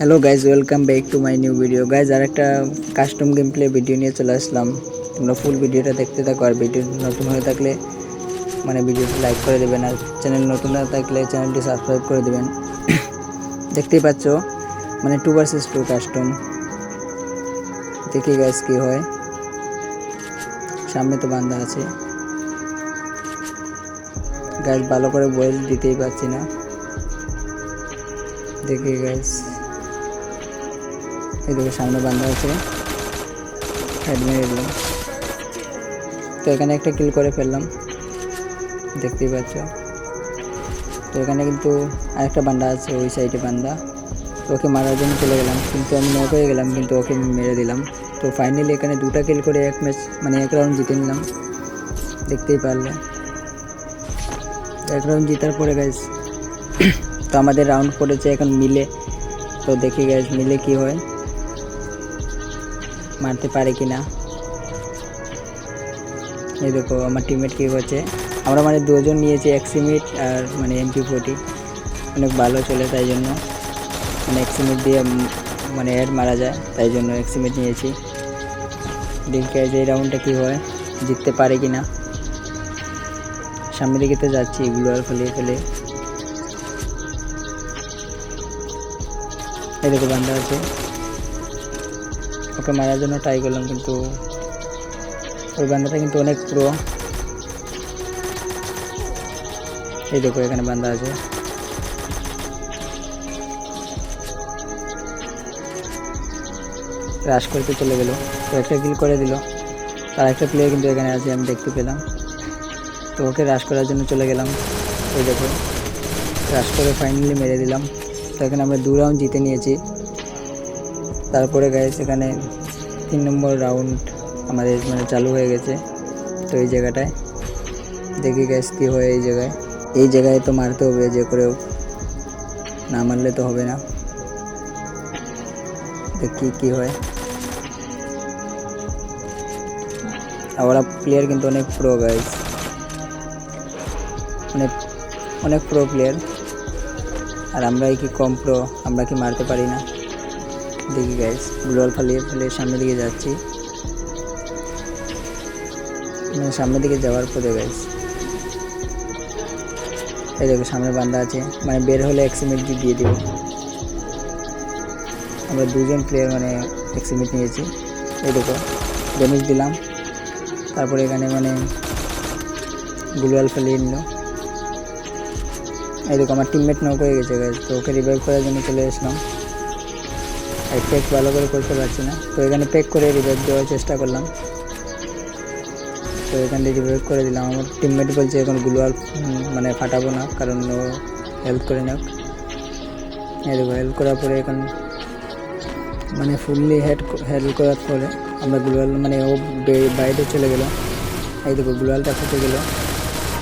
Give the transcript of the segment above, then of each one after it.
Hello guys welcome back to my new video guys আর একটা custom game play video নিয়ে চলে আসলাম। তোমরা ফুল ভিডিওটা দেখতে থাকো আর ভিডিও নতুন হয়ে থাকলে মানে ভিডিওটি লাইক করে দেবেন আর চ্যানেল নতুন হয়ে থাকলে চ্যানেলটি সাবস্ক্রাইব করে দেবেন। দেখতেই পাচ্ছ মানে টু ভার্সেস টু কাস্টম দেখি গাইজ কী হয়। সামনে তো বান্ধা আছে। গাছ ভালো করে বয়েল দিতেই পারছি না। দেখি গাইস এই দেখো সামনে বান্ধা আছে হেড মেরে দিলাম। তো এখানে একটা কিল করে ফেললাম। দেখতেই পাচ্ছ। তো এখানে কিন্তু আরেকটা বান্দা আছে, ওই সাইডে বান্দা তো ওকে মারার জন্য চলে গেলাম। কিন্তু আমি নক হয়ে গেলাম, কিন্তু ওকে মেরে দিলাম। তো ফাইনালি এখানে দুটা কিল করে এক ম্যাচ মানে এক রাউন্ড জিতে নিলাম। দেখতেই পারলে। এক রাউন্ড জেতার পরে গাইস তো আমাদের রাউন্ড পড়েছে এখন মিলে। তো দেখি গাইস মিলে কি হয়। মারতে পারে কি না এই দেখো, আমার টিমমেট কী করছে আমরা মানে দুজন নিয়েছি এক্সিমিট আর মানে এমপি ফোর্টি অনেক ভালো চলে তাই জন্য। মানে এক্সিমিট দিয়ে মানে অ্যাড মারা যায়, তাই জন্য এক্সিমিট নিয়েছি। দেখি guys, এই রাউন্ডটা কী হয়, জিততে পারে কি না সামনের দিকে তো যাচ্ছি, এগুলো আর ফেলে ফেলে এই দেখো বান্ধা আছে। ওকে মারার জন্য ট্রাই করলাম, কিন্তু ওই বান্দাটা কিন্তু অনেক প্রো এই দেখো, এখানে বান্দা আছে। রাশ করতে চলে গেল তো একটা কিল করে দিল। আর একটা প্লেয়ার কিন্তু এখানে আছে, আমি দেখতে পেলাম। তো ওকে রাশ করার জন্য চলে গেলাম। ওই দেখো রাশ করে ফাইনালি মেরে দিলাম। তো এখানে আমরা দু রাউন্ড জিতে নিয়েছি। তারপরে গাইস এখানে তিন নম্বর রাউন্ড আমাদের মানে চালু হয়ে গেছে। তো এই জায়গাটায় দেখি গ্যাস কী হয় এই জায়গায়। এই জায়গায় তো মারতে হবে, যে করেও না মারলে তো হবে না। দেখি কী হয়। ওরা প্লেয়ার কিন্তু অনেক প্রো গাইস অনেক অনেক প্রো প্লেয়ার আর আমরাই কি কম প্রো আমরা কি মারতে পারি না। দেখি গাইস গ্লোয়াল ফালিয়ে ফেলে সামনের দিকে যাচ্ছি। মানে সামনের দিকে যাওয়ার পরে গাইস এই দেখো, সামনে বান্ধা আছে। মানে বের হলে এক্সিমেট দিয়ে দেবো। আমরা দুজন প্লেয়ার মানে এক্সিমেট নিয়েছি। এই দেখো ড্যামেজ দিলাম। তারপরে এখানে মানে গ্লোয়াল ফেলিয়ে নিল। এই দেখো, আমার টিমমেট নক হয়ে গেছে গাইজ তো ওকে রিভাইভ করার জন্য চলে আসলাম। পেক ভালো করে করতে পারছি না। তো এখানে পেক করে রিভাইভ দেওয়ার চেষ্টা করলাম। তো এখানে রিভাইভ করে দিলাম। আমার টিমমেট বলছে এখন গ্লোয়াল মানে ফাটাবো না, কারণ ও হেল্প করে নাক। দেখো হেল্প করার পরে এখন মানে ফুললি হেড হেল্প করার পরে আমরা গ্লোয়াল মানে ও বাইরে চলে গেল। এই দেখো গ্লোয়ালটা ফুটে গেলো।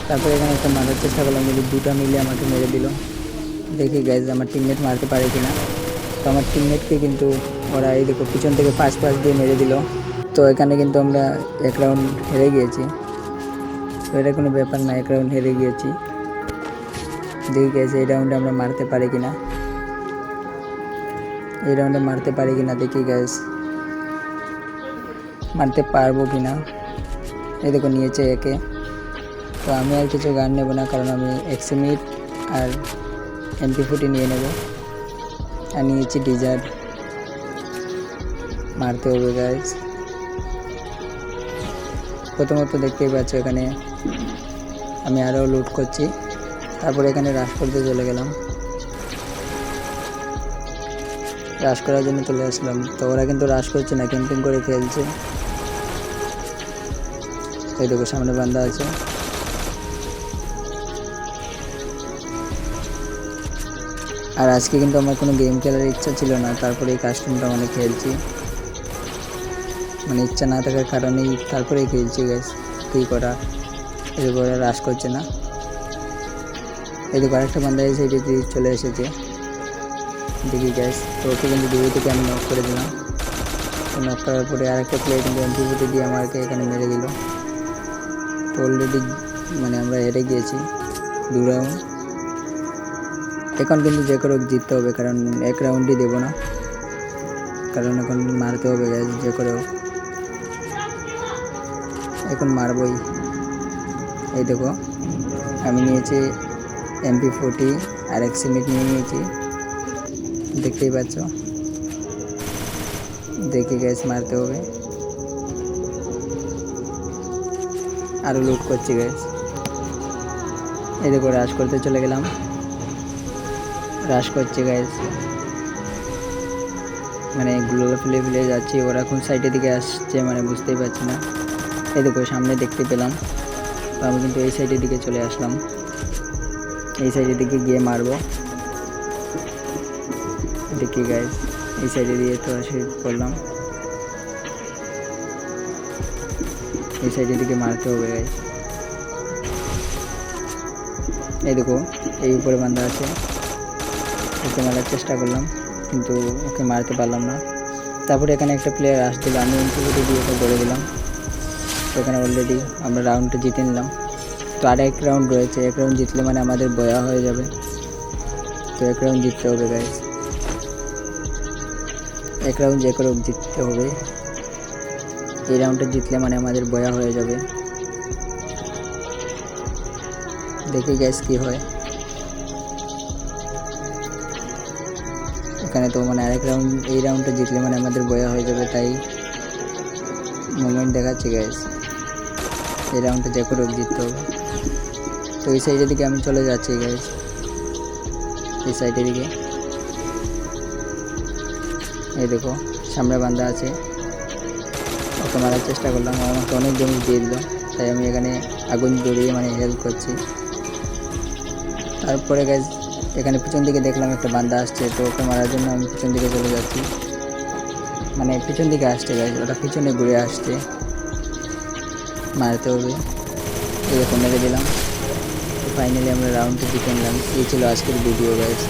তারপরে এখানে একটা মারার চেষ্টা করলাম কিন্তু দুটা মিলে আমাকে মেরে দিল। দেখি গাইজ আমার টিমমেট মারতে পারে কিনা। তো আমার টিমমেটকে কিন্তু ওরা এই দেখো পিছন থেকে পাঁচ পাঁচ দিয়ে মেরে দিল। তো এখানে কিন্তু আমরা এক রাউন্ড হেরে গিয়েছি। তো এটা কোনো ব্যাপার না, এক রাউন্ড হেরে গিয়েছি। দেখি গেছে এই রাউন্ডে আমরা মারতে পারি কি না এই রাউন্ডে মারতে পারি কি না দেখি গ্যাস মারতে পারব কিনা। এই দেখো নিয়েছে একে। তো আমি আর কিছু গান নেব না, কারণ আমি এক্সিমিট আর এমপি ফুটি নিয়ে নেব। আর নিয়েছি ডিজার মারতে হবে গাইজ প্রথমত দেখতেই পাচ্ছ এখানে আমি আরও লুট করছি। তারপরে এখানে রাশ করতে চলে গেলাম। রাশ করার জন্য চলে আসলাম। তো ওরা কিন্তু রাশ করছে না ক্যাম্পিং করে খেলছে এই দেখো, সামনে বান্ধা আছে। আর আজকে কিন্তু আমার কোনো গেম খেলার ইচ্ছা ছিল না, তারপরে এই কাস্টমটা অনেক খেলছি। মানে ইচ্ছা না থাকার কারণেই তারপরেই খেলছি গ্যাস কী করা? এরপরে রাশ করছে না। এই দেখো আরেকটা বান্ধা এই সাইডে চলে এসেছে। দেখি গ্যাস তো ওকে কিন্তু দূরে থেকে আমি নক করে দিলাম। নক করার পরে আরেকটা প্লেয়ার কিন্তু এমপিভিতে দিয়ে আমাকে এখানে মেরে দিল। তো অলরেডি মানে আমরা হেরে গিয়েছি। দু রাউন্ড এখন কিন্তু যে করে জিততে হবে, কারণ এক রাউন্ডই দেবো না। কারণ এখন মারতে হবে গাইজ যে করে এখন মারবই। এই দেখো, আমি নিয়েছি এমপি ফোর্টি আর এক সিমিট নিয়ে নিয়েছি। দেখতেই পাচ্ছ? দেখে গ্যাস মারতে হবে। আরও লুট করছি গ্যাস এই দেখো রাশ করতে চলে গেলাম। রাশ করছে গ্যাস মানে গুলো ফেলে ফেলে যাচ্ছি, ওরা কোন সাইডের দিকে আসছে মানে বুঝতেই পারছি না। এই দেখো, সামনে দেখতে পেলাম। তো আমি কিন্তু এই সাইডের দিকে চলে আসলাম। এই সাইডের দিকে গিয়ে মারবো। দেখি গাইজ এই সাইডে দিয়ে তো আসে করলাম। এই সাইডের দিকে মারতে হবে গাইজ এই দেখো, এই উপরে বান্ধা আছে। ওকে মারার চেষ্টা করলাম, কিন্তু ওকে মারতে পারলাম না। তারপরে এখানে একটা প্লেয়ার আসছিল, আমি ইন্টারভিউ দিয়ে ওটা করে দিলাম। তো এখানে অলরেডি আমরা রাউন্ডটা জিতে নিলাম। তো আর এক রাউন্ড রয়েছে, এক রাউন্ড জিতলে মানে আমাদের বয়া হয়ে যাবে। তো এক রাউন্ড জিততে হবে গাইজ এক রাউন্ড যে করে জিততে হবে। এই রাউন্ডটা জিতলে মানে আমাদের বয়া হয়ে যাবে। দেখি গ্যাস কি হয়। এখানে তো মানে আরেক রাউন্ড এই রাউন্ডটা জিতলে মানে আমাদের বয়া হয়ে যাবে, তাই মুভমেন্ট দেখাচ্ছি গ্যাস এই রাউন্ডটা যে করে জিততে হবে। তো এই সাইডের দিকে আমি চলে যাচ্ছি গ্যাস এই সাইডের দিকে। এই দেখো, সামনে বান্ধা আছে। ওকে মারার চেষ্টা করলাম আমাকে অনেক জমি দিয়ে দিল, তাই আমি এখানে আগুন জড়িয়ে মানে হেল্প করছি। তারপরে গ্যাস এখানে পিছন দিকে দেখলাম একটা বান্দা আসছে, তো ওকে মারার জন্য আমি পিছন দিকে চলে যাচ্ছি। মানে পিছন দিকে আসছে গ্যাস ওটা পিছনে ঘুরে আসছে। মারতে হবে। এরকম মেরে দিলাম। ফাইনালি আমরা রাউন্ডটি জিতে নিলাম। এই ছিল আজকের ভিডিও গাইজ